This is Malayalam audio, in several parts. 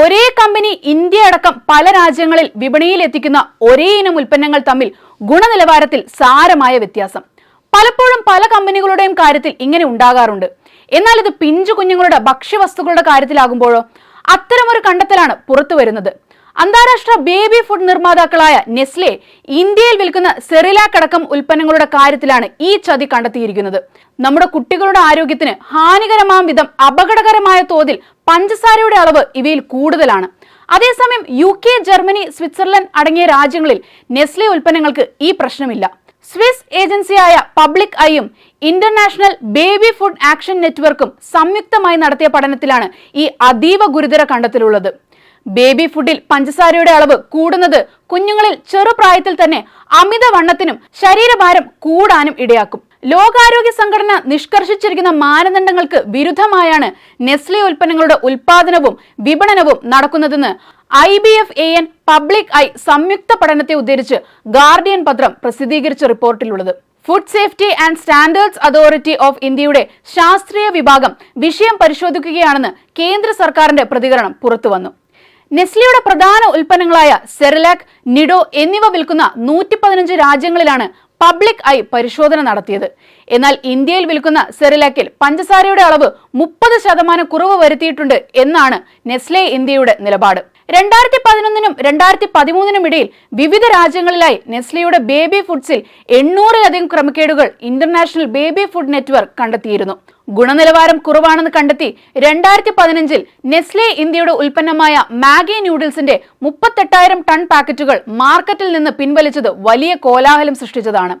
ഒരേ കമ്പനി ഇന്ത്യ അടക്കം പല രാജ്യങ്ങളിൽ വിപണിയിൽ എത്തിക്കുന്ന ഒരേ ഇനം ഉൽപ്പന്നങ്ങൾ തമ്മിൽ ഗുണനിലവാരത്തിൽ സാരമായ വ്യത്യാസം. പലപ്പോഴും പല കമ്പനികളുടെയും കാര്യത്തിൽ ഇങ്ങനെ ഉണ്ടാകാറുണ്ട്. എന്നാൽ ഇത് പിഞ്ചു കുഞ്ഞുങ്ങളുടെ ഭക്ഷ്യവസ്തുക്കളുടെ കാര്യത്തിലാകുമ്പോഴോ അത്തരമൊരു കണ്ടെത്തലാണ് പുറത്തു വരുന്നത് അന്താരാഷ്ട്ര ബേബി ഫുഡ് നിർമ്മാതാക്കളായ നെസ്ലെ ഇന്ത്യയിൽ വിൽക്കുന്ന സെറിലാക്ക് അടക്കം ഉൽപ്പന്നങ്ങളുടെ കാര്യത്തിലാണ് ഈ ചതി കണ്ടെത്തിയിരിക്കുന്നത്. നമ്മുടെ കുട്ടികളുടെ ആരോഗ്യത്തിന് ഹാനികരമാം വിധം അപകടകരമായ തോതിൽ പഞ്ചസാരയുടെ അളവ് ഇവയിൽ കൂടുതലാണ്. അതേസമയം യു കെ ജർമ്മനി സ്വിറ്റ്സർലൻഡ് അടങ്ങിയ രാജ്യങ്ങളിൽ നെസ്ലെ ഉൽപ്പന്നങ്ങൾക്ക് ഈ പ്രശ്നമില്ല. സ്വിസ് ഏജൻസിയായ പബ്ലിക് ഐയും ഇന്റർനാഷണൽ ബേബി ഫുഡ് ആക്ഷൻ നെറ്റ്വർക്കും സംയുക്തമായി നടത്തിയ പഠനത്തിലാണ് ഈ അതീവ ഗുരുതര കണ്ടെത്തലുള്ളത്. ബേബി ഫുഡിൽ പഞ്ചസാരയുടെ അളവ് കൂടുന്നത് കുഞ്ഞുങ്ങളിൽ ചെറുപ്രായത്തിൽ തന്നെ അമിതവണ്ണത്തിനും ശരീരഭാരം കൂടാനും ഇടയാക്കും. ലോകാരോഗ്യ സംഘടന നിഷ്കർഷിച്ചിരിക്കുന്ന മാനദണ്ഡങ്ങൾക്ക് വിരുദ്ധമായാണ് നെസ്ലെ ഉൽപ്പന്നങ്ങളുടെ ഉൽപാദനവും വിപണനവും നടക്കുന്നതെന്ന് I B F A N public eye സംയുക്ത പഠനത്തെ ഉദ്ധരിച്ച് ഗാർഡിയൻ പത്രം പ്രസിദ്ധീകരിച്ച റിപ്പോർട്ടിലുള്ളത്. Food safety and standards authority of ഇന്ത്യയുടെ ശാസ്ത്രീയ വിഭാഗം വിഷയം പരിശോധിക്കുകയാണെന്ന് കേന്ദ്ര സർക്കാരിന്റെ പ്രതികരണം പുറത്തുവന്നു. നെസ്ലിയുടെ പ്രധാന ഉൽപ്പന്നങ്ങളായ സെറിലാക് നിഡോ എന്നിവ വിൽക്കുന്ന നൂറ്റി പതിനഞ്ച് രാജ്യങ്ങളിലാണ് പബ്ലിക് ഐ പരിശോധന നടത്തിയത്. എന്നാൽ ഇന്ത്യയിൽ വിൽക്കുന്ന സെറിലാക്കിൽ പഞ്ചസാരയുടെ അളവ് മുപ്പത് ശതമാനം കുറവ് വരുത്തിയിട്ടുണ്ട് എന്നാണ് നെസ്ലെ ഇന്ത്യയുടെ നിലപാട്. രണ്ടായിരത്തി പതിനൊന്നിനും രണ്ടായിരത്തി പതിമൂന്നിനും ഇടയിൽ വിവിധ രാജ്യങ്ങളിലായി നെസ്ലിയുടെ ബേബി ഫുഡ്സിൽ എണ്ണൂറിലധികം ക്രമക്കേടുകൾ ഇന്റർനാഷണൽ ബേബി ഫുഡ് നെറ്റ്വർക്ക് കണ്ടെത്തിയിരുന്നു. ഗുണനിലവാരം കുറവാണെന്ന് കണ്ടെത്തി രണ്ടായിരത്തി പതിനഞ്ചിൽ നെസ്ലെ ഇന്ത്യയുടെ ഉൽപ്പന്നമായ മാഗി ന്യൂഡിൽസിന്റെ മുപ്പത്തെട്ടായിരം ടൺ പാക്കറ്റുകൾ മാർക്കറ്റിൽ നിന്ന് പിൻവലിച്ചത് വലിയ കോലാഹലം സൃഷ്ടിച്ചതാണ്.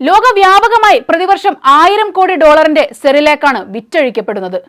ലോകവ്യാപകമായി പ്രതിവർഷം ആയിരം കോടി ഡോളറിന്റെ സെറിലേക്കാണ് വിറ്റഴിക്കപ്പെടുന്നത്.